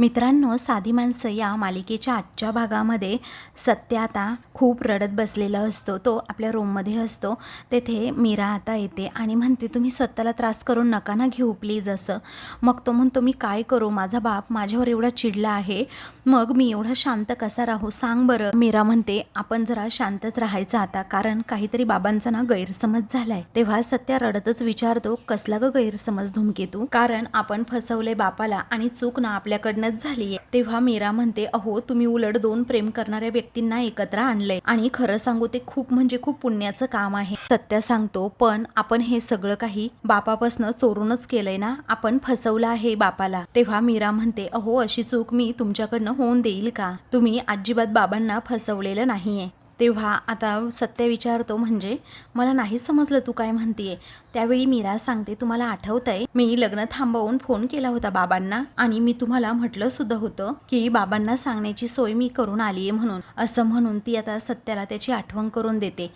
मित्रांनो साधी माणसं या मालिकेच्या आजच्या भागामध्ये सत्य आता खूप रडत बसलेला असतो. तो आपल्या रूममध्ये असतो. तेथे मीरा आता येते आणि म्हणते तुम्ही स्वतःला त्रास करून नका ना घेऊ प्लीज असं. मग तो म्हणतो मी काय करू? माझा बाप माझ्यावर एवढा चिडला आहे. मग मी एवढा शांत कसा राहू? सांग बरं. मीरा म्हणते आपण जरा शांतच राहायचं आता. कारण काहीतरी बाबांचा ना गैरसमज झालाय. तेव्हा सत्या रडतच विचारतो कसला ग गैरसमज धुमकेतू? कारण आपण फसवले बापाला आणि चूक ना आपल्याकडनंच झालीये तेव्हा मीरा म्हणते अहो तुम्ही उलट दोन प्रेम करणाऱ्या व्यक्तींना एकत्र आणलंय. आणि खरं सांगू ते खूप म्हणजे खूप पुण्याचं काम आहे. सत्य सांगतो पण आपण हे सगळं काही बापापासनं चोरूनच केलंय ना? आपण फसवलं आहे बापाला. तेव्हा मीरा म्हणते अहो अशी चूक मी तुमच्याकडनं होऊन देईल का? तुम्ही अजिबात बाबांना फसवलेलं नाहीये. तेव्हा आता सत्य विचारतो म्हणजे मला नाही समजलं तू काय म्हणतीये. त्यावेळी मीरा सांगते तुम्हाला आठवतंय मी लग्न थांबवून फोन केला होता बाबांना आणि मी तुम्हाला म्हटलं सुद्धा होतं की बाबांना सांगण्याची सोय मी करून आलीये म्हणून. असं म्हणून ती आता सत्याला त्याची आठवण करून देते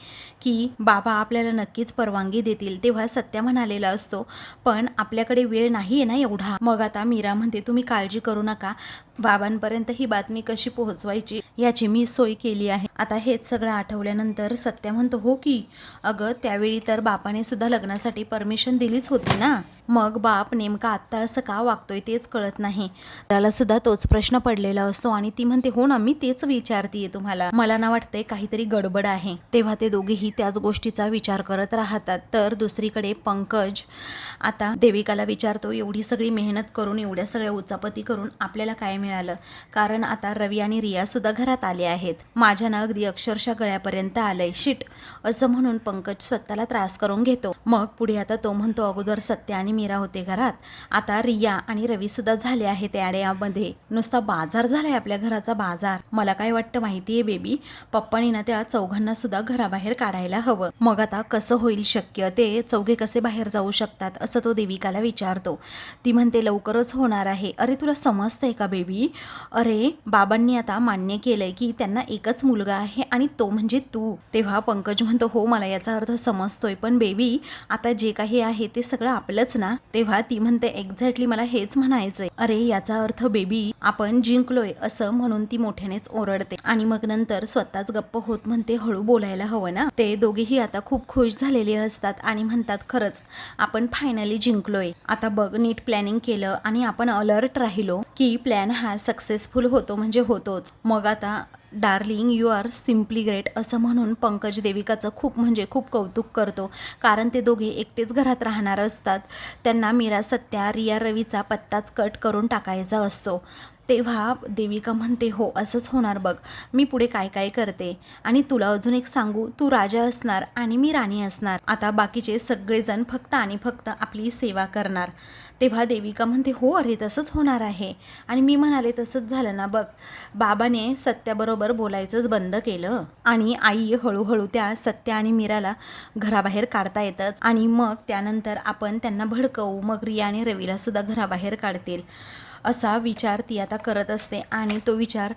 की बाबा आपल्याला नक्कीच परवानगी देतील तेव्हा सत्या म्हणालेला असतो पण आपल्याकडे वेळ नाही आहे ना एवढा. मग आता मीरा म्हणते तुम्ही काळजी करू नका. बाबांपर्यंत ही बातमी कशी पोहोचवायची याची मी सोय केली आहे. आता हेच सगळं आठवल्यानंतर सत्या म्हणतो हो की. अगं त्यावेळी तर बापाने सुद्धा लग्नासाठी परमिशन दिलीच होती ना? मग बाप नेमका आत्ता असं का वागतोय तेच कळत नाही. त्याला सुद्धा तोच प्रश्न पडलेला असतो आणि ती म्हणते हो ना मी तेच विचारतीये तुम्हाला. मला ना वाटतंय काहीतरी गडबड आहे. तेव्हा ते दोघेही त्याच गोष्टीचा विचार करत राहतात. तर दुसरीकडे पंकज आता देविकाला विचारतो एवढी सगळी मेहनत करून एवढ्या सगळ्या उचापती करून आपल्याला काय मिळालं? कारण आता रवी आणि रिया सुद्धा घरात आले आहेत. माझ्यानं अगदी अक्षरशः गळ्यापर्यंत आलंय. शिट. असं म्हणून पंकज स्वतःला त्रास करून घेतो. मग पुढे आता तो म्हणतो अगोदर सत्य आणि मीरा होते घरात. आता रिया आणि रवी सुद्धा झाले आहेत यामध्ये नुसता बाजार झालाय आपल्या घराचा बाजार. मला काय वाटतं माहितीये बेबी पप्पानी ना त्या चौघांना सुद्धा घराबाहेर काढायला हवं. मग आता कसं होईल शक्य? ते चौघे कसे बाहेर जाऊ शकतात असं तो देविकाला विचारतो. ती म्हणते लवकरच होणार आहे. अरे तुला समजतंय का बेबी अरे बाबांनी आता मान्य केलंय की त्यांना एकच मुलगा आहे आणि तो म्हणजे तू. तेव्हा पंकज म्हणतो हो मला याचा अर्थ समजतोय पण बेबी आता जे काही आहे ते सगळं आपलंच ना तेव्हा ती म्हणते एक्झॅक्टली मला हेच म्हणायचंय. अरे याचा अर्थ बेबी आपण जिंकलोय असं म्हणून ती मोठ्यानेच ओरडते. आणि मग नंतर स्वतःच गप्प होत म्हणते हळू बोलायला हवं ना. ते दोघेही आता खूप खुश झालेले असतात आणि म्हणतात खरंच आपण फायनली जिंकलोय. आता बघ नीट प्लॅनिंग केलं आणि आपण अलर्ट राहिलो की प्लॅन हा सक्सेसफुल होतो म्हणजे होतोच. मग आता darling you are simply great असं म्हणून पंकज देविकाचं खूप म्हणजे खूप कौतुक करतो. कारण ते दोघे एकटेच घरात राहणार असतात. त्यांना मीरा सत्या रिया रवीचा पत्ताच कट करून टाकायचा असतो. तेव्हा देविका म्हणते हो असंच होणार बघ. मी पुढे काय काय करते? आणि तुला अजून एक सांगू तू राजा असणार आणि मी राणी असणार. आता बाकीचे सगळेजण फक्त आणि फक्त आपली सेवा करणार. तेव्हा देविका म्हणते हो अरे तसंच होणार आहे. आणि मी म्हणाले तसंच झालं ना बघ बाबाने सत्याबरोबर बोलायचंच बंद केलं आणि आई हळूहळू त्या सत्या आणि मीराला घराबाहेर काढता येतच आणि मग त्यानंतर आपण त्यांना भडकवू मग रिया आणि रवीला सुद्धा घराबाहेर काढतील. असा विचार ती आता करत असते आणि तो विचार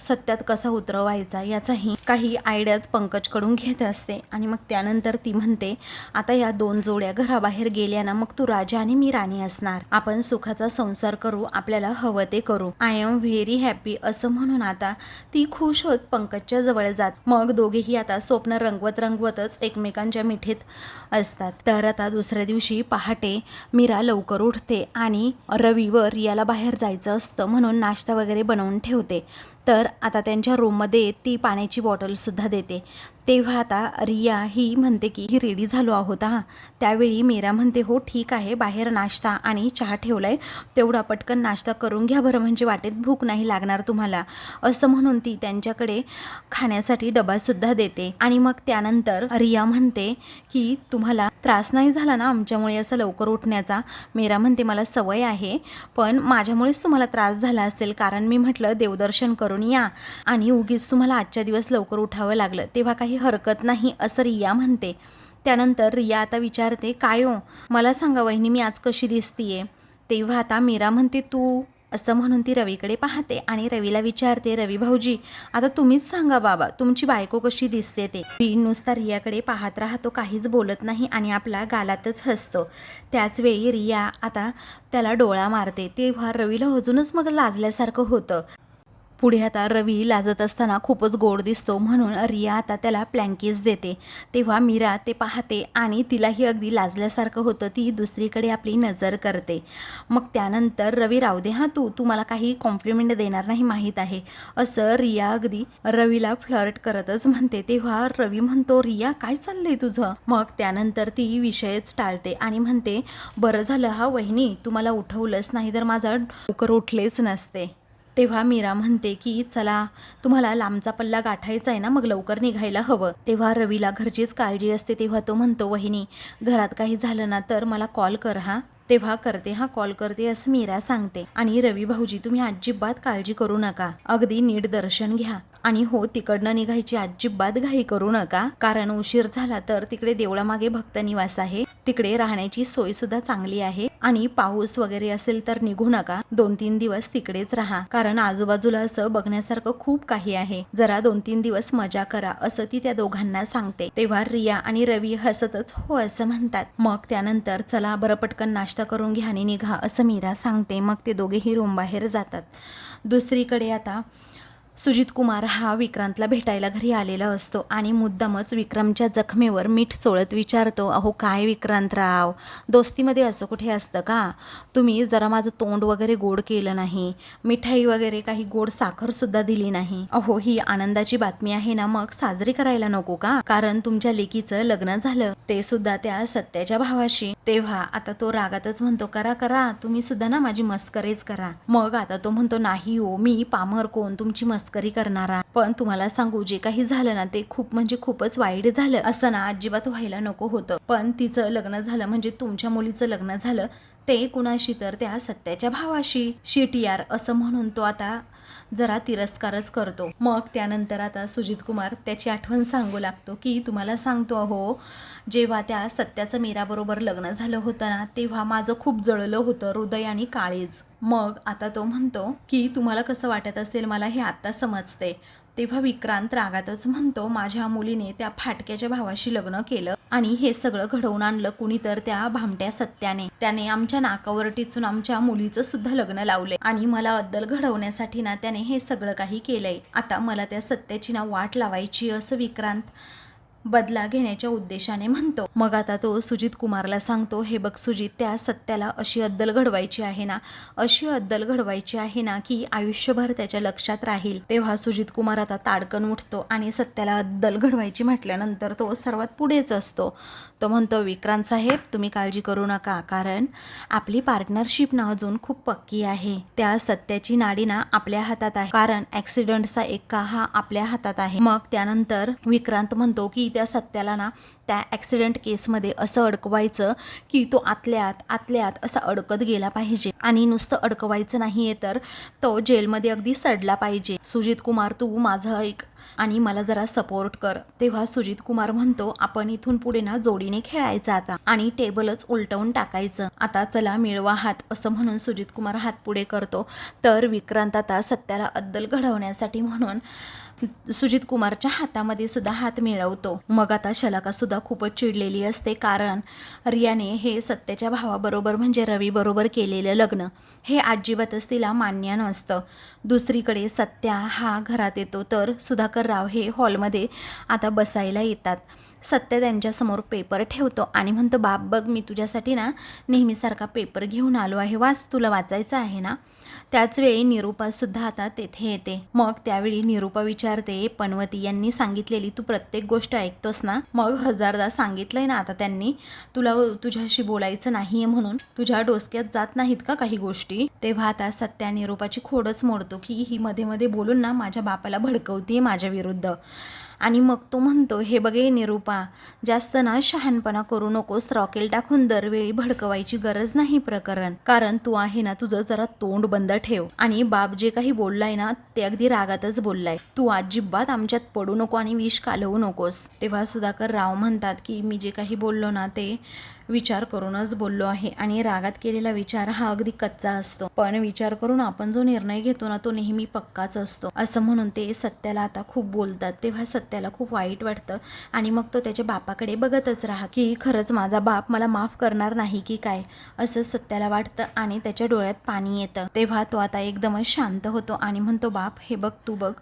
सत्यात कसा उतरवायचा याचाही काही आयडियाज पंकजकडून घेत असते. आणि मग त्यानंतर ती म्हणते आता या दोन जोड्या घराबाहेर गेल्या ना मग तू राजा आणि मी राणी असणार. आपण सुखाचा संसार करू आपल्याला हवं ते करू. आय एम व्हेरी हॅपी असं म्हणून आता ती खुश होत पंकजच्या जवळ जात. मग दोघेही आता स्वप्न रंगवत रंगवतच एकमेकांच्या मिठीत असतात. तर आता दुसऱ्या दिवशी पहाटे मीरा लवकर उठते आणि रविवर रियाला बाहेर जायचं असतं म्हणून नाश्ता वगैरे बनवून ठेवते. तर आता त्यांच्या रूममध्ये ती पाण्याची बॉटलसुद्धा देते. तेव्हा आता रिया ही म्हणते की ही रेडी झालो आहोत हां. त्यावेळी मीरा म्हणते हो ठीक आहे बाहेर नाश्ता आणि चहा ठेवलाय. तेवढा पटकन नाश्ता करून घ्या बरं म्हणजे वाटेत भूक नाही लागणार तुम्हाला. असं म्हणून ती त्यांच्याकडे खाण्यासाठी डबासुद्धा देते. आणि मग त्यानंतर रिया म्हणते की तुम्हाला त्रास नाही झाला ना आमच्यामुळे असं लवकर उठण्याचा? मीरा म्हणते मला सवय आहे पण माझ्यामुळेच तुम्हाला त्रास झाला असेल. कारण मी म्हटलं देवदर्शन करून या. आणि उगीच तुम्हाला आजच्या दिवस लवकर उठावं लागलं. तेव्हा काही हरकत नाही असं रिया म्हणते. त्यानंतर रिया आता विचारते काय हो? मला सांगा वहिनी मी आज कशी दिसतीये? तेव्हा आता मीरा म्हणते तू असं म्हणून ती रवीकडे पाहते आणि रवीला विचारते रवी भाऊजी आता तुम्हीच सांगा बाबा तुमची बायको कशी दिसते ते? मी नुसता रियाकडे पाहत राहतो काहीच बोलत नाही आणि आपला गालातच हसतो. त्याचवेळी रिया आता त्याला डोळा मारते. तेव्हा रवीला अजूनच मग लाजल्यासारखं होतं. पुढे आता रवी लाजत असताना खूपच गोड दिसतो म्हणून रिया आता त्याला प्लँकीज देते. तेव्हा मीरा ते पाहते आणि तिलाही अगदी लाजल्यासारखं होतं. ती दुसरीकडे आपली नजर करते. मग त्यानंतर रवी राहू दे हां तू तू मला काही कॉम्प्लिमेंट देणार नाही माहीत आहे. असं रिया अगदी रवीला फ्लर्ट करतच म्हणते. तेव्हा रवी म्हणतो रिया काय चाललंय तुझं? मग त्यानंतर ती विषयच टाळते आणि म्हणते बरं झालं हा वहिनी तुम्हाला उठवलंच नाही तर माझा डोकर उठलेच नसते. तेव्हा मीरा म्हणते की चला तुम्हाला लांबचा पल्ला गाठायचा आहे ना मग लवकर निघायला हवं. तेव्हा रवीला घरचीच काळजी असते तेव्हा तो म्हणतो वहिनी घरात काही झालं ना तर मला कॉल कर हा. तेव्हा करते हा कॉल करते असं मीरा सांगते. आणि रवी भाऊजी तुम्ही अजिबात काळजी करू नका. अगदी नीट दर्शन घ्या. आणि हो तिकडनं निघायची अजिबात घाई करू नका. कारण उशीर झाला तर तिकडे देवळामागे भक्त निवास आहे. तिकडे राहण्याची सोय सुद्धा चांगली आहे. आणि पाऊस वगैरे असेल तर निघू नका. दोन तीन दिवस तिकडेच राहा. कारण आजूबाजूला असं बघण्यासारखं खूप काही आहे. जरा दोन तीन दिवस मजा करा असं ती त्या दोघांना सांगते. तेव्हा रिया आणि रवी हसतच हो असं म्हणतात. मग त्यानंतर चला बरं पटकन नाश्ता करून घ्या आणि निघा असं मीरा सांगते. मग ते दोघेही रूम बाहेर जातात. दुसरीकडे आता सुजित कुमार हा विक्रांतला भेटायला घरी आलेला असतो आणि मुद्दामच विक्रमच्या जखमेवर मीठ चोळत विचारतो अहो काय विक्रांतराव? दोस्तीमध्ये असं कुठे असतं का? तुम्ही जरा माझं तोंड वगैरे गोड केलं नाही. मिठाई वगैरे काही गोड साखरसुद्धा दिली नाही. अहो ही आनंदाची बातमी आहे ना मग? साजरी करायला नको का? कारण तुमच्या लेकीचं लग्न झालं. ते सुद्धा त्या सत्याच्या भावाशी. तेव्हा आता तो रागातच म्हणतो करा करा. तुम्ही सुद्धा ना माझी मस्करेच करा. मग आता तो म्हणतो नाही हो मी पामर कोण? तुमची मस्करी करणारा. पण तुम्हाला सांगू जे काही झालं ना ते खूप म्हणजे खूपच वाईट झालं असं ना अजिबात व्हायला नको होतं. पण तिचं लग्न झालं म्हणजे तुमच्या मुलीचं लग्न झालं ते कुणाशी तर त्या सत्याच्या भावाशी. शिटियार असं म्हणून तो आता जरा तिरस्कारच करतो. मग त्यानंतर आता सुजित कुमार त्याची आठवण सांगू लागतो की तुम्हाला सांगतो अहो जेव्हा त्या सत्याचं मीराबरोबर लग्न झालं होतं ना तेव्हा माझं खूप जळलं होतं हृदय आणि काळीज. मग आता तो म्हणतो की तुम्हाला कसं वाटत असेल? मला हे आत्ता समजते तेव्हा विक्रांत रागातच म्हणतो माझ्या मुलीने त्या फाटक्याच्या भावाशी लग्न केलं आणि हे सगळं घडवून आणलं कुणी तर त्या भामट्या सत्याने. त्याने आमच्या नाकावर टिचून आमच्या मुलीचं सुद्धा लग्न लावले आणि मला अद्दल घडवण्यासाठी ना त्याने हे सगळं काही केलंय. आता मला त्या सत्याची ना वाट लावायची असं विक्रांत बदला घेण्याच्या उद्देशाने म्हणतो. मग आता तो सुजित कुमारला सांगतो हे बघ सुजित त्या सत्याला अशी अद्दल घडवायची आहे ना अशी अद्दल घडवायची आहे ना की आयुष्यभर त्याच्या लक्षात राहील. तेव्हा सुजित कुमार आता ताडकन उठतो आणि सत्याला अद्दल घडवायची म्हटल्यानंतर तो सर्वात पुढेच असतो. तो म्हणतो विक्रांत साहेब तुम्ही काळजी करू नका कारण आपली पार्टनरशिप ना अजून खूप पक्की आहे. त्या सत्याची नाडी ना आपल्या हातात आहे. कारण ऍक्सिडेंटचा एक्का हा आपल्या हातात आहे. मग त्यानंतर विक्रांत म्हणतो की त्या सत्याला ना त्या ॲक्सिडेंट केसमध्ये असं अडकवायचं की तो आतल्यात आतल्यात आतल्या आत असा अडकत गेला पाहिजे. आणि नुसतं अडकवायचं नाही आहे तर तो जेलमध्ये अगदी सडला पाहिजे. सुजित कुमार तू माझं ऐक आणि मला जरा सपोर्ट कर. तेव्हा सुजित कुमार म्हणतो आपण इथून पुढे ना जोडीने खेळायचं आता. आणि टेबलच उलटवून टाकायचं. आता चला मिळवा हात असं म्हणून सुजित कुमार हात पुढे करतो. तर विक्रांत आता सत्याला अद्दल घडवण्यासाठी म्हणून सुजित कुमारच्या हातामध्ये सुद्धा हात मिळवतो. मग आता शलाका सुद्धा खूपच चिडलेली असते कारण रियाने हे सत्याच्या भावाबरोबर म्हणजे रवीबरोबर केलेलं लग्न हे अजिबातच तिला मान्य नसतं. दुसरीकडे सत्या हा घरात येतो तर सुधाकर राव हे हॉलमध्ये आता बसायला येतात. सत्य त्यांच्यासमोर पेपर ठेवतो आणि म्हणतो बाप बघ मी तुझ्यासाठी ना नेहमीसारखा पेपर घेऊन आलो आहे. वाच तुला वाचायचं आहे ना? त्याचवेळी निरूपासुद्धा आता तेथे येते. मग त्यावेळी निरूपा विचारते पनवती यांनी सांगितलेली तू प्रत्येक गोष्ट ऐकतोस ना? मग हजारदा सांगितलंय ना आता त्यांनी. तुला तुझ्याशी बोलायचं नाहीये म्हणून. तुझ्या डोसक्यात जात नाहीत का काही गोष्टी? तेव्हा आता सत्या निरूपाची खोडच मोडतो की ही मध्ये मध्ये बोलून ना माझ्या बापाला भडकवतीये माझ्या विरुद्ध. आणि मग तो म्हणतो हे बघे निरूपा जास्त ना शहाणपणा करू नकोस. रॉकेल टाकून दरवेळी भडकवायची गरज नाही प्रकरण. कारण तू आहे ना तुझं जरा तोंड बंद ठेव. आणि बाप जे काही बोललाय ना ते अगदी रागातच बोललाय. तू अजिबात आमच्यात पडू नको आणि विष कालवू नकोस. तेव्हा सुधाकर राव म्हणतात की मी जे काही बोललो ना ते विचार करूनच बोललो आहे. आणि रागात केलेला विचार हा अगदी कच्चा असतो. पण विचार करून आपण जो निर्णय घेतो ना तो नेहमी पक्काच असतो. असं म्हणून ते सत्याला आता खूप बोलतात. तेव्हा सत्य त्याला खूप वाईट वाटतं. आणि मग तो त्याच्या बापाकडे बघतच राहा की खरंच माझा बाप मला माफ करणार नाही की काय असं सत्याला वाटतं आणि त्याच्या डोळ्यात पाणी येतं. तेव्हा तो आता एकदमच शांत होतो आणि म्हणतो बाप हे बघ तू बघ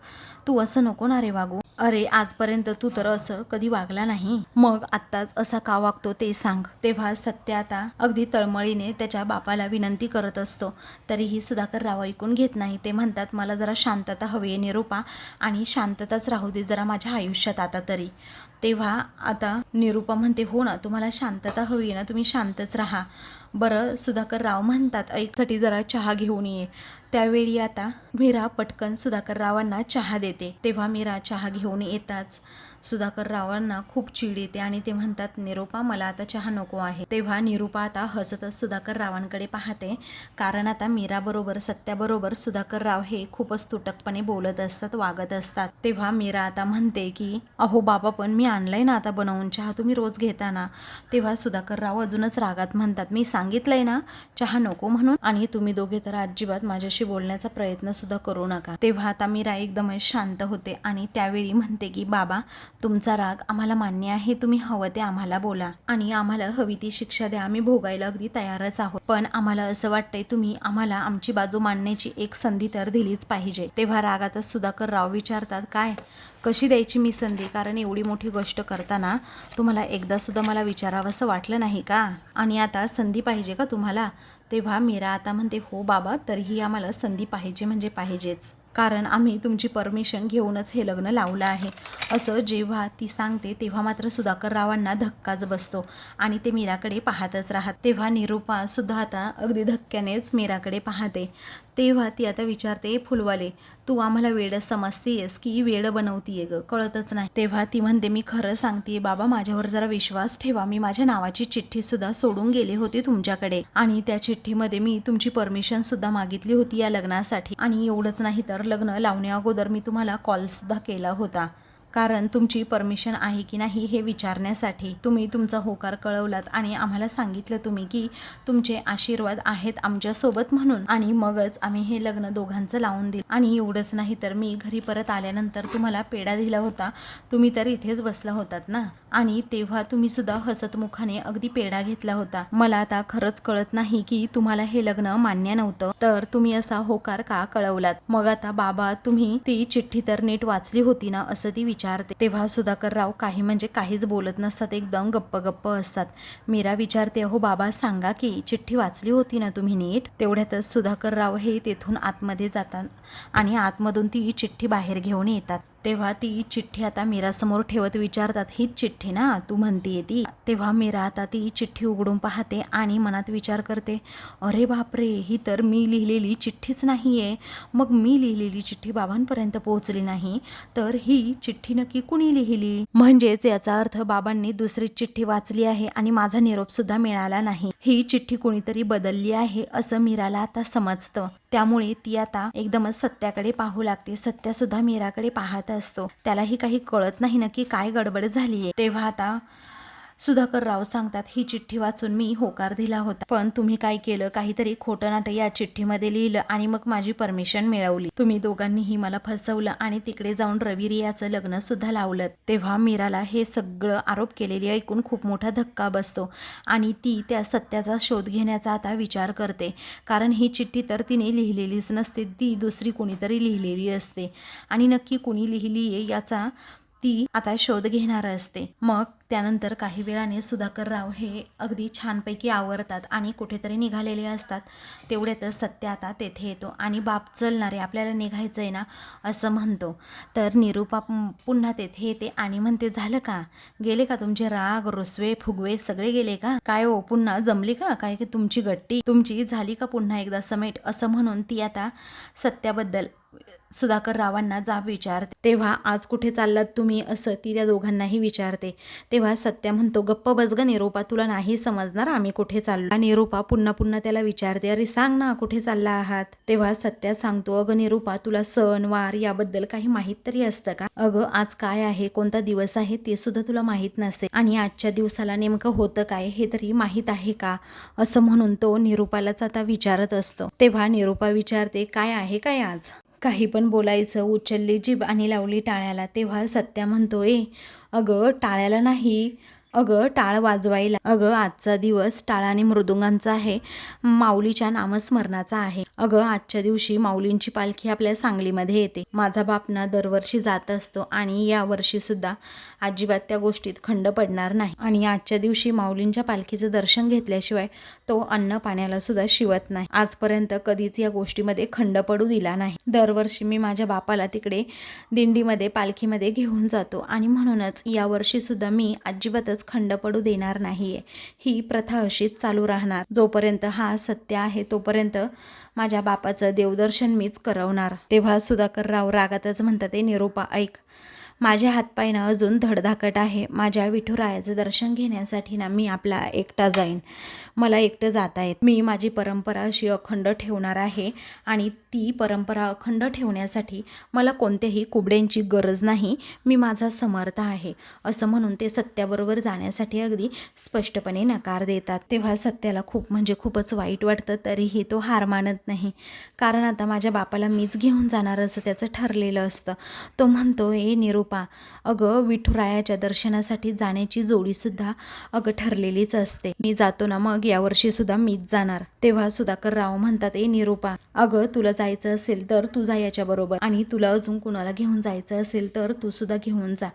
तू असं नको ना रे वागू. अरे आजपर्यंत तू तर असं कधी वागला नाही. मग आत्ताच असा का वागतो ते सांग. तेव्हा सत्य आता अगदी तळमळीने त्याच्या बापाला विनंती करत असतो. तरीही सुधाकर राव ऐकून घेत नाही. ते म्हणतात मला जरा शांतता हवी आहे निरूपा आणि शांतताच राहू दे. जरा माझ्या आयुष्यात आता तरी. तेव्हा आता निरूपा म्हणते हो ना तुम्हाला शांतता हवी आहे ना तुम्ही शांतच राहा. बरं सुधाकर राव म्हणतात ऐकसाठी जरा चहा घेऊन ये. त्यावेळी आता मीरा पटकन सुधाकर रावांना चहा देते. तेव्हा मीरा चहा घेऊन येताच सुधाकर रावांना खूप चीड येते आणि ते म्हणतात निरूपा मला आता चहा नको आहे. तेव्हा निरूपा आता हसतच सुधाकर रावांकडे पाहते. कारण आता मीराबरोबर सत्याबरोबर सुधाकर राव हे खूपच तुटकपणे बोलत असतात वागत असतात. तेव्हा मीरा आता म्हणते की अहो बाबा पण मी आणलाय ना आता बनवून चहा तुम्ही रोज घेता ना? तेव्हा सुधाकर राव अजूनच रागात म्हणतात मी सांगितलंय ना चहा नको म्हणून आणि तुम्ही दोघे तर अजिबात माझ्याशी बोलण्याचा प्रयत्न सुद्धा करू नका. तेव्हा आता मीरा एकदमच शांत होते आणि त्यावेळी म्हणते की बाबा तुमचा राग आम्हाला मान्य आहे तुम्ही हवं ते आम्हाला बोला. आणि आम्हाला हवी ती शिक्षा द्या आम्ही भोगायला अगदी तयारच आहोत. पण आम्हाला असं वाटतंय तुम्ही आम्हाला आमची बाजू मांडण्याची एक संधी तर दिलीच पाहिजे. तेव्हा रागातच सुधाकर राव विचारतात काय? कशी द्यायची मी संधी? कारण एवढी मोठी गोष्ट करताना तुम्हाला एकदा सुद्धा मला विचारावंसं वाटलं नाही का? आणि आता संधी पाहिजे का तुम्हाला? तेव्हा मीरा आता म्हणते हो बाबा तरीही आम्हाला संधी पाहिजे म्हणजे पाहिजेच. कारण आम्ही तुमची परमिशन घेऊनच हे लग्न लावलं आहे. असं जेव्हा ती सांगते तेव्हा मात्र सुधाकर रावांना धक्काच बसतो. आणि ते मीराकडे पाहतच राहत तेव्हा निरूपा सुद्धा आता अगदी धक्क्यानेच मीराकडे पाहते. तेव्हा ती आता विचारते फुलवाले तू आम्हाला वेड समजतीयस की वेड बनवतीये ग? कळतच नाही. तेव्हा ती म्हणते मी खरं सांगते बाबा माझ्यावर जरा विश्वास ठेवा. मी माझ्या नावाची चिठ्ठी सुद्धा सोडून गेली होती तुमच्याकडे. आणि त्या चिठ्ठीमध्ये मी तुमची परमिशन सुद्धा मागितली होती या लग्नासाठी. आणि एवढंच नाही तर लग्न लावण्या अगोदर मी तुम्हाला कॉलसुद्धा केला होता. कारण तुमची परमिशन आहे की नाही हे विचारण्यासाठी तुम्ही तुमचा होकार कळवलात आणि आम्हाला सांगितलं तुम्ही की तुमचे आशीर्वाद आहेत आमच्यासोबत म्हणून आणि मगच आम्ही हे लग्न दोघांचं लावून दिलं. आणि एवढंच नाही तर मी घरी परत आल्यानंतर तुम्हाला पेढा दिला होता. तुम्ही तर इथेच बसला होतात ना? आणि तेव्हा तुम्ही सुद्धा हसतमुखाने अगदी पेढा घेतला होता. मला आता खरंच कळत नाही की तुम्हाला हे लग्न मान्य नव्हतं. तर तुम्ही असा होकार का कळवलात? मग आता बाबा तुम्ही ती चिठ्ठी तर नीट वाचली होती ना असं ती विचारते. तेव्हा सुधाकरराव काही म्हणजे काहीच बोलत नसतात एकदम गप्प गप्प असतात. मीरा विचारते हो बाबा सांगा की चिठ्ठी वाचली होती ना तुम्ही नीट? तेवढ्यातच सुधाकरराव हे तेथून आतमध्ये जातात आणि आतमधून ती चिठ्ठी बाहेर घेऊन येतात. तेव्हा ती चिठ्ठी आता मीरासमोर ठेवत विचारतात हीच चिठ्ठी ना? तू म्हणतीये ती. तेव्हा मीरा आता ती चिठ्ठी उघडून पाहते आणि मनात विचार करते अरे बापरे! ही तर मी लिहिलेली चिठ्ठीच नाही आहे मग मी लिहिलेली चिठ्ठी बाबांपर्यंत पोहोचली नाही तर ही चिठ्ठी नक्की कुणी लिहिली? म्हणजेच याचा अर्थ बाबांनी दुसरी चिठ्ठी वाचली आहे आणि माझा निरोप सुद्धा मिळाला नाही. ही चिठ्ठी कुणीतरी बदलली आहे असं मीराला आता समजतं. त्यामुळे ती आता एकदमच सत्याकडे पाहू लागते. सत्या सुद्धा मीराकडे पाहत असतो. त्यालाही काही कळत नाही नक्की काय गडबड झालीये. तेव्हा आता सुधाकर राव सांगतात ही चिठ्ठी वाचून मी होकार दिला होता. पण तुम्ही काय केलं? काहीतरी खोटं नाटक या चिठ्ठीमध्ये लिहिलं आणि मग माझी परमिशन मिळवली. तुम्ही दोघांनीही मला फसवलं आणि तिकडे जाऊन रवी रियाचं लग्न सुद्धा लावलं तेव्हा मीराला हे सगळं आरोप केलेली ऐकून खूप मोठा धक्का बसतो आणि ती त्या सत्याचा शोध घेण्याचा आता विचार करते. कारण ही चिठ्ठी तर तिने लिहिलेलीच नसते ती दुसरी कोणीतरी लिहिलेली असते. आणि नक्की कुणी लिहिली आहे याचा ती आता शोध घेणार असते. मग त्यानंतर काही वेळाने सुधाकर राव हे अगदी छानपैकी आवरतात आणि कुठेतरी निघालेले असतात. तेवढ्यातच सत्य आता तेथे येतो आणि बाप चलणारे आपल्याला निघायचं आहे ना असं म्हणतो. तर निरूपा पुन्हा तेथे येते आणि म्हणते झालं का? गेले का तुमचे राग रुसवे फुगवे? सगळे गेले का? काय हो पुन्हा जमली का? काय की तुमची गट्टी? तुमची झाली का पुन्हा एकदा समेट? असं म्हणून ती आता सत्याबद्दल सुधाकर रावांना जा विचारते. तेव्हा आज कुठे चाललात तुम्ही? असं ती त्या दोघांनाही विचारते. तेव्हा सत्या म्हणतो गप्प बस निरोपा तुला नाही समजणार आम्ही कुठे चाललो. आणि निरोपा पुन्हा पुन्हा त्याला विचारते अरे सांग ना कुठे चालला आहात? तेव्हा सत्या सांगतो अगं निरूपा तुला सण वार याबद्दल काही माहीत तरी असतं का? अगं आज काय आहे कोणता दिवस आहे ते सुद्धा तुला माहीत नसते आणि आजच्या दिवसाला नेमकं होतं काय हे तरी माहीत आहे का? असं म्हणून तो निरूपालाच आता विचारत असतो. तेव्हा निरूपा विचारते काय आहे काय आज? काही पण बोलायचं उचलली जीभ आणि लावली टाळ्याला तेव्हा सत्या म्हणतो ए अगं टाळ्याला नाही अगं टाळ वाजवायला. अगं आजचा दिवस टाळ आणि मृदुंगांचा आहे. माऊलीच्या नामस्मरणाचा आहे. अगं आजच्या दिवशी माऊलींची पालखी आपल्या सांगलीमध्ये येते. माझा बाप ना दरवर्षी जात असतो आणि या वर्षी सुद्धा अजिबात त्या गोष्टीत खंड पडणार नाही. आणि आजच्या दिवशी माऊलींच्या पालखीचं दर्शन घेतल्याशिवाय तो अन्न पाण्याला सुद्धा शिवत नाही. आजपर्यंत कधीच या गोष्टीमध्ये खंड पडू दिला नाही. दरवर्षी मी माझ्या बापाला तिकडे दिंडीमध्ये पालखीमध्ये घेऊन जातो आणि म्हणूनच यावर्षी सुद्धा मी अजिबातच खंड पडू देणार नाहीये. ही प्रथा अशीच चालू राहणार. जोपर्यंत हा सत्य आहे तोपर्यंत माझ्या बापाचं देवदर्शन मीच करवणार. तेव्हा सुधाकरराव रागातच म्हणतात ते निरूपा ऐक. माझ्या हातपायनं अजून धडधाकट आहे. माझ्या विठुरायाचं दर्शन घेण्यासाठी ना मी आपला एकटा जाईन. मला एकटं जाता येत. मी माझी परंपरा अशी अखंड ठेवणार आहे आणि ती परंपरा अखंड ठेवण्यासाठी मला कोणत्याही कुबड्यांची गरज नाही. मी माझा समर्थ आहे. असं म्हणून ते सत्याबरोबर जाण्यासाठी अगदी स्पष्टपणे नकार देतात. तेव्हा सत्याला खूप म्हणजे खूपच वाईट वाटतं तरीही तो हार मानत नाही. कारण आता माझ्या बापाला मीच घेऊन जाणार असं त्याचं ठरलेलं असतं. तो म्हणतो ए निरूप अगं विठुरायाच्या दर्शनासाठी जाण्याची जोडीसुद्धा अगं ठरलेलीच असते. मी जातो ना मग यावर्षी सुद्धा मीच जाणार. तेव्हा सुधाकर राव म्हणतात ए निरूपा अगं तुला जायचं असेल तर तू जा याच्याबरोबर. आणि तुला अजून कुणाला घेऊन जायचं असेल तर तू सुद्धा घेऊन जा.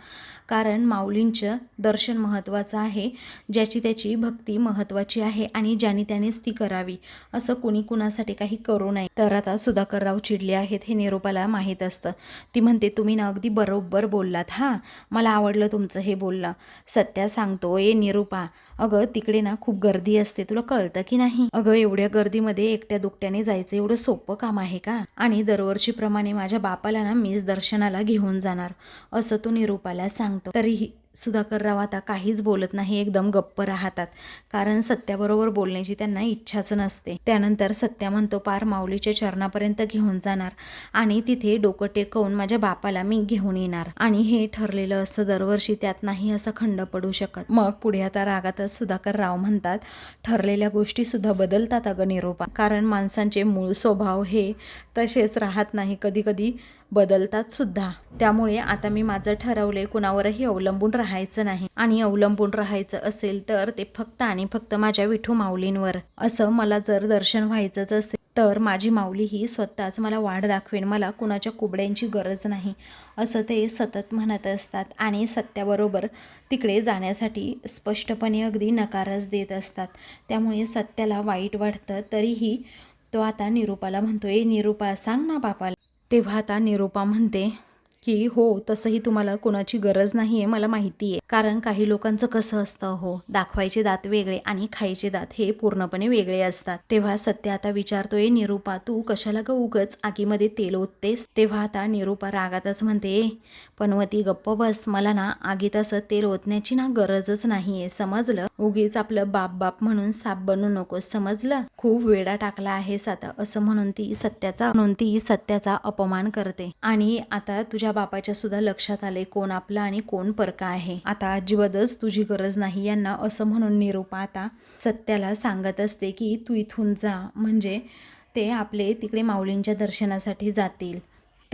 कारण माऊलींचं दर्शन महत्त्वाचं आहे ज्याची त्याची भक्ती महत्त्वाची आहे आणि ज्याने त्यानेच ती करावी असं कुणी कुणासाठी काही करू नये. तर आता सुधाकरराव चिडले आहेत हे निरोपाला माहीत असतं. ती म्हणते तुम्ही ना अगदी बरोबर बोललात हां. मला आवडलं तुमचं हे बोललं सत्या सांगतो ए निरूपा अगं तिकडे ना खूप गर्दी असते तुला कळतं की नाही? अगं एवढ्या गर्दीमध्ये एकट्या दुकट्याने जायचं एवढं सोपं काम आहे का? आणि दरवर्षीप्रमाणे माझ्या बापाला ना मीच दर्शनाला घेऊन जाणार असं तो निरूपाला सांगतो. तरीही सुधाकरराव आता काहीच बोलत नाही एकदम गप्प राहतात. कारण सत्याबरोबर बोलण्याची त्यांना इच्छाच नसते. त्यानंतर सत्या म्हणतो पार माऊलीच्या चरणापर्यंत घेऊन जाणार आणि तिथे डोकं टेकवून माझ्या बापाला मी घेऊन येणार. आणि हे ठरलेलं असं दरवर्षी त्यात नाही असं खंड पडू शकत. मग पुढे आता रागातच सुधाकरराव म्हणतात ठरलेल्या गोष्टी सुद्धा बदलतात अगं निरोपा. कारण माणसांचे मूळ स्वभाव हे तसेच राहत नाही. कधी कधी बदलतात सुद्धा. त्यामुळे आता मी माझं ठरवले कुणावरही अवलंबून राहायचं नाही. आणि अवलंबून राहायचं असेल तर ते फक्त आणि फक्त माझ्या विठू माऊलींवर. असं मला जर दर्शन व्हायचंच असेल तर माझी माऊली ही स्वतःच मला वाढ दाखवेन. मला कुणाच्या कुबड्यांची गरज नाही. असं ते सतत म्हणत असतात आणि सत्याबरोबर तिकडे जाण्यासाठी स्पष्टपणे अगदी नकारच देत असतात. त्यामुळे सत्याला वाईट वाटतं तरीही तो आता निरूपाला म्हणतो निरूपा सांग ना बापाला. तेव्हा आता निरूपा म्हणते की हो तसंही तुम्हाला कोणाची गरज नाही आहे मला माहिती आहे कारण काही लोकांचं कसं असतं हो दाखवायचे दात वेगळे आणि खायचे दात हे पूर्णपणे वेगळे असतात. तेव्हा सत्य आता विचारतोय निरूपा तू कशाला ग उगच आगीमध्ये तेल ओततेस? तेव्हा आता निरूपा रागातच म्हणते पनवती गप्प बस. मला ना आगीत असं तेल ओतण्याची ना गरजच नाहीये. समजलं? उगीच आपलं बाप बाप म्हणून साप बनू नकोस. समजलं? खूप वेडा टाकला आहेस आता. असं म्हणून ती सत्याचा म्हणून ती सत्याचा अपमान करते. आणि आता तुझ्या बापाच्या सुद्धा लक्षात आले कोण आपला आणि कोण परका आहे. आता अजिबातच तुझी गरज नाही यांना असं म्हणून निरूपा आता सत्याला सांगत असते की तू इथून जा. म्हणजे ते आपले तिकडे माऊलींच्या दर्शनासाठी जातील.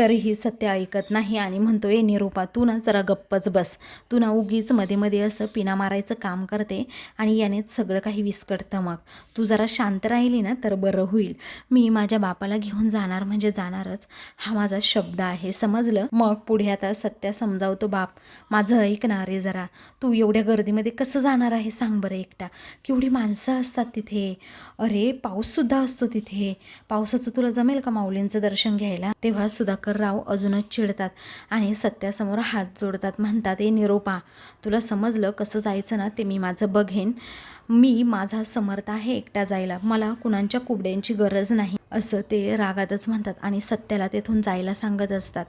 तरीही सत्य ऐकत नाही आणि म्हणतो ए निरूपा तू ना जरा गप्पच बस. तू ना उगीच मध्ये मध्ये असं पिना मारायचं काम करते आणि यानेच सगळं काही विस्कटतं मग तू जरा शांत राहिली ना तर बरं होईल. मी माझ्या बापाला घेऊन जाणार म्हणजे जाणारच. हा माझा शब्द आहे समजलं? मग पुढे आता सत्या समजावतो बाप. माझं ऐक ना रे जरा. तू एवढ्या गर्दीमध्ये कसं जाणार आहे सांग बरं एकटा. केवढी माणसं असतात तिथे. अरे पाऊससुद्धा असतो तिथे. पावसाचं तुला जमेल का माऊलींचं दर्शन घ्यायला? तेव्हा सुधाकर राव अजूनच चिडतात आणि सत्यासमोर हात जोडतात. म्हणतात ए निरोपा तुला समजलं कसं जायचं ना ते मी माझं बघेन. मी माझा समर्थ आहे एकटा जायला. मला कुणाच्या कुबड्यांची गरज नाही. असं ते रागातच म्हणतात आणि सत्याला तेथून जायला सांगत असतात.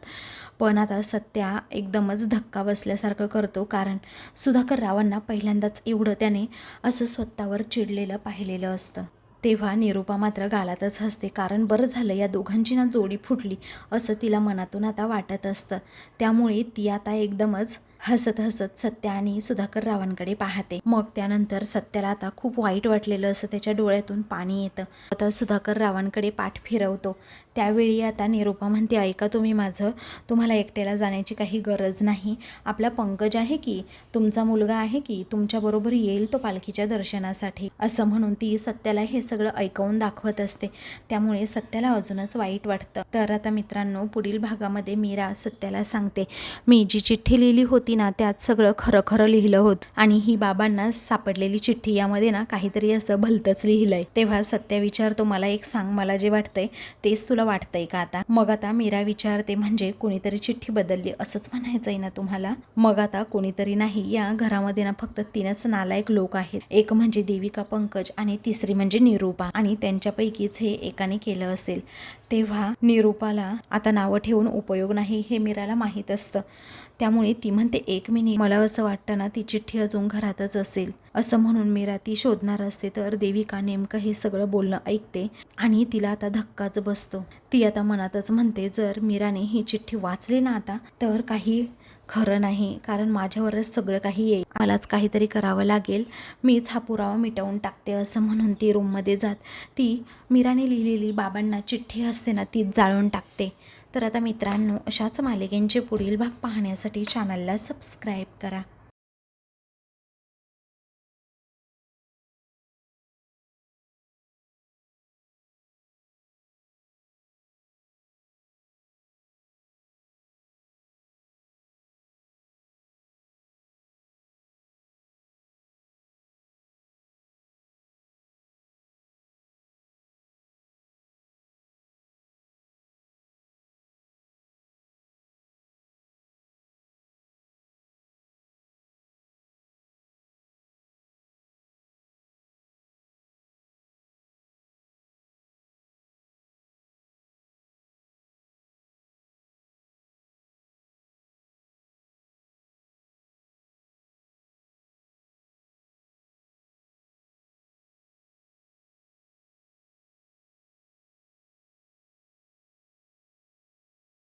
पण आता सत्या एकदमच धक्का बसल्यासारखं करतो कारण सुधाकर रावांना पहिल्यांदाच एवढं त्याने असं स्वतःवर चिडलेलं पाहिलेलं असतं. तेव्हा निरूपा मात्र गालातच हसते. कारण बरं झालं या दोघांची ना जोडी फुटली असं तिला मनातून आता वाटत असतं. त्यामुळे ती आता एकदमच हसत हसत सत्या आणि सुधाकर रावांकडे पाहते. मग त्यानंतर सत्याला आता खूप वाईट वाटलेलं असं त्याच्या डोळ्यातून पाणी येतं. आता सुधाकर रावांकडे पाठ फिरवतो. त्यावेळी आता निरूपा म्हणते ऐका तुम्ही माझं. तुम्हाला एकट्याला जाण्याची काही गरज नाही. आपला पंकज आहे की तुमचा मुलगा आहे की तुमच्याबरोबर येईल तो पालखीच्या दर्शनासाठी. असं म्हणून ती सत्याला हे सगळं ऐकवून दाखवत असते. त्यामुळे सत्याला अजूनच वाईट वाटतं. तर आता मित्रांनो पुढील भागामध्ये मीरा सत्याला सांगते मी जी चिठ्ठी लिहिली होती ना त्यात सगळं खरं खरं लिहिलं होतं. आणि ही बाबांना सापडलेली चिठ्ठी यामध्ये ना काहीतरी असं भलतंच लिहिलंय. तेव्हा सत्या विचारतो मला एक सांग मला जे वाटतंय तेच तुला वाटतंय का आता? मग आता मीरा विचारते म्हणजे कोणीतरी चिठ्ठी बदलली? असंच म्हणायचंय ना तुम्हाला? मग आता कोणीतरी नाही या घरामध्ये ना फक्त तीनच नालायक लोक आहेत. एक म्हणजे देविका पंकज आणि तिसरी म्हणजे निरूपा. आणि त्यांच्यापैकीच हे एकाने केलं असेल. तेव्हा निरूपाला आता नावं ठेवून उपयोग नाही हे मीराला माहीत असतं. त्यामुळे ती म्हणते एक मिनिट मला असं वाटतं ना ती चिठ्ठी अजून घरातच असेल. असं म्हणून मीरा ती शोधणार असते तर देविका नेमकं हे सगळं बोलणं ऐकते आणि तिला आता धक्काच बसतो. ती आता मनातच म्हणते जर मीराने ही चिठ्ठी वाचली ना आता तर काही खरं नाही कारण माझ्यावरच सगळं काही येईल. मलाच काहीतरी करावं लागेल. मीच हा पुरावा मिटवून टाकते असं म्हणून ती रूममध्ये जात. ती मीराने लिहिलेली बाबांना चिठ्ठी असते ना ती जाळून टाकते. तर आता मित्रांनो अशाच मालिकेंचे पुढील भाग पाहण्यासाठी चॅनलला सबस्क्राईब करा.